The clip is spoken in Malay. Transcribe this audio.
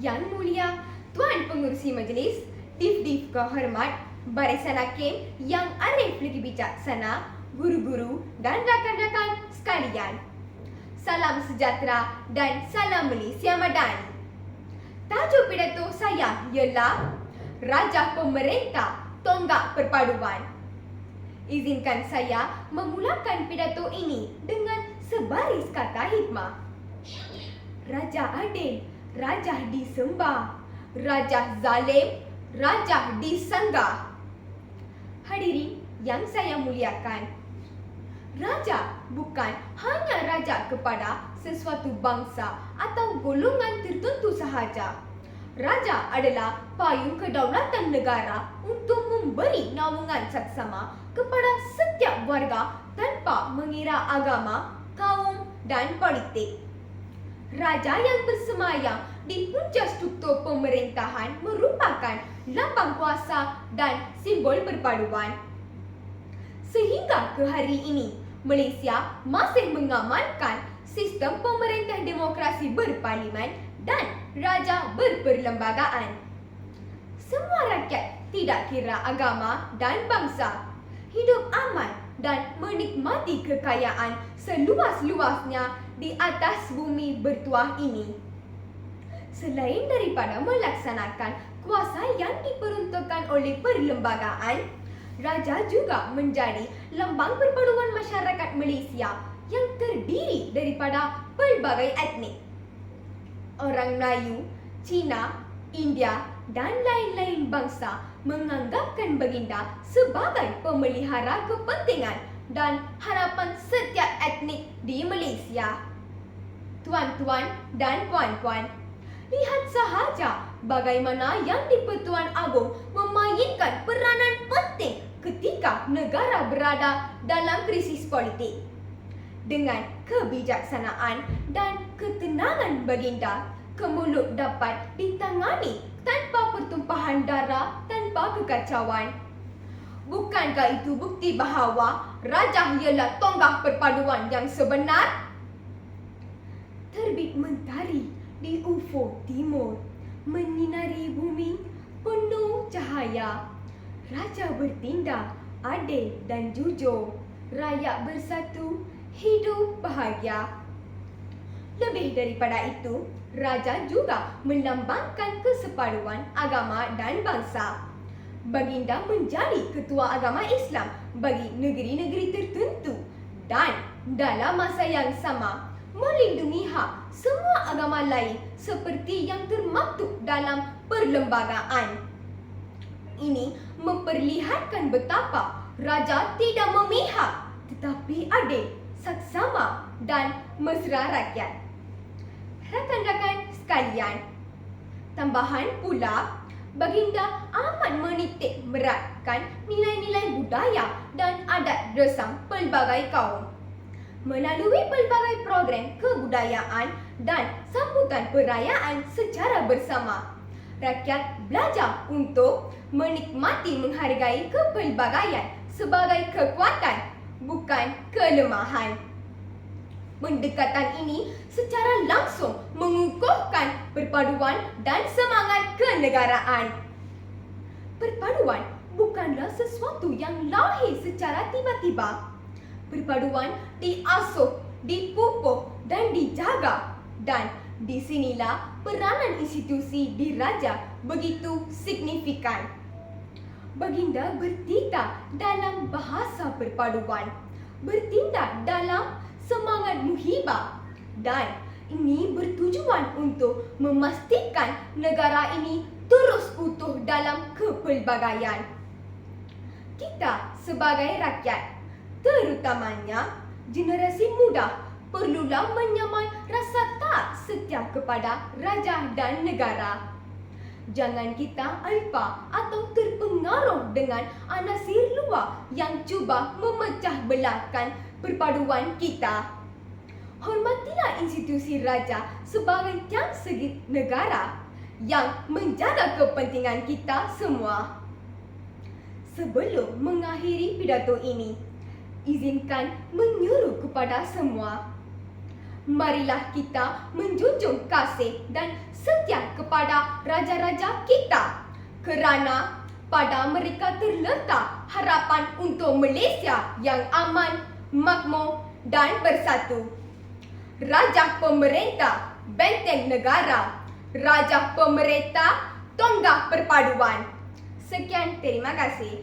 Yang Mulia, Tuan Pengurusi Majlis, Dif-Dif Kehormat, Barisan Hakim yang arif lagi bijaksana, guru-guru dan rakan-rakan sekalian. Salam sejahtera dan salam Malaysia Madani. Tajuk pidato saya ialah Raja Pemerintah Tonggak Perpaduan. Izinkan saya memulakan pidato ini dengan sebaris kata hikmah. Raja adil, raja disembah. Raja zalim, raja disanggah. Hadirin yang saya muliakan. Raja bukan hanya raja kepada sesuatu bangsa atau golongan tertentu sahaja. Raja adalah payung kedaulatan negara untuk memberi naungan saksama kepada setiap warga tanpa mengira agama, kaum dan politik. Raja yang bersemayam di punca struktur pemerintahan merupakan lambang kuasa dan simbol perpaduan. Sehingga ke hari ini, Malaysia masih mengamalkan sistem pemerintah demokrasi berparlimen dan raja berperlembagaan. Semua rakyat tidak kira agama dan bangsa hidup aman dan menikmati kekayaan seluas-luasnya di atas bumi bertuah ini. Selain daripada melaksanakan kuasa yang diperuntukkan oleh perlembagaan, Raja juga menjadi lambang perpaduan masyarakat Malaysia yang terdiri daripada pelbagai etnik. Orang Melayu, Cina, India dan lain-lain bangsa menganggapkan baginda sebagai pemelihara kepentingan dan harapan setiap etnik di Malaysia. Tuan-tuan dan puan-puan, lihat sahaja bagaimana Yang di-Pertuan Agong memainkan peranan penting ketika negara berada dalam krisis politik. Dengan kebijaksanaan dan ketenangan baginda, kemulut dapat ditangani tanpa pertumpahan darah, tanpa kekacauan. Bukankah itu bukti bahawa Raja ialah tonggak perpaduan yang sebenar? Terbit mentari di ufuk timur, menyinari bumi penuh cahaya. Raja bertindak adil dan jujur, rakyat bersatu, hidup bahagia. Lebih daripada itu, raja juga melambangkan kesepaduan agama dan bangsa. Baginda menjadi ketua agama Islam bagi negeri-negeri tertentu dan dalam masa yang sama melindungi hak semua agama lain seperti yang termaktub dalam perlembagaan. Ini memperlihatkan betapa raja tidak memihak tetapi adil, saksama dan mesra rakyat. Rakan-rakan sekalian, tambahan pula baginda amat menitik beratkan nilai-nilai budaya dan adat resam pelbagai kaum. Melalui pelbagai program kebudayaan dan sambutan perayaan secara bersama, rakyat belajar untuk menikmati menghargai kepelbagaian sebagai kekuatan bukan kelemahan. Pendekatan ini secara langsung mengukuhkan perpaduan dan semangat kenegaraan. Perpaduan bukanlah sesuatu yang lahir secara tiba-tiba. Perpaduan diasuh, dipupuk dan dijaga dan di sinilah peranan institusi diraja begitu signifikan. Baginda bertindak dalam bahasa perpaduan, bertindak dalam semangat muhibah dan ini bertujuan untuk memastikan negara ini terus utuh dalam kepelbagaian. Kita sebagai rakyat, terutamanya generasi muda, perlulah menyamai rasa tak setia kepada raja dan negara. Jangan kita alpa atau terpengaruh dengan anasir luar yang cuba memecah belahkan perpaduan kita. Hormatilah institusi raja sebagai tiang segi negara yang menjaga kepentingan kita semua. Sebelum mengakhiri pidato ini, izinkan menyuruh kepada semua. Marilah kita menjunjung kasih dan setia kepada raja-raja kita kerana pada mereka terletak harapan untuk Malaysia yang aman, makmur dan bersatu. Raja pemerintah benteng negara, raja pemerintah tonggak perpaduan. Sekian, terima kasih.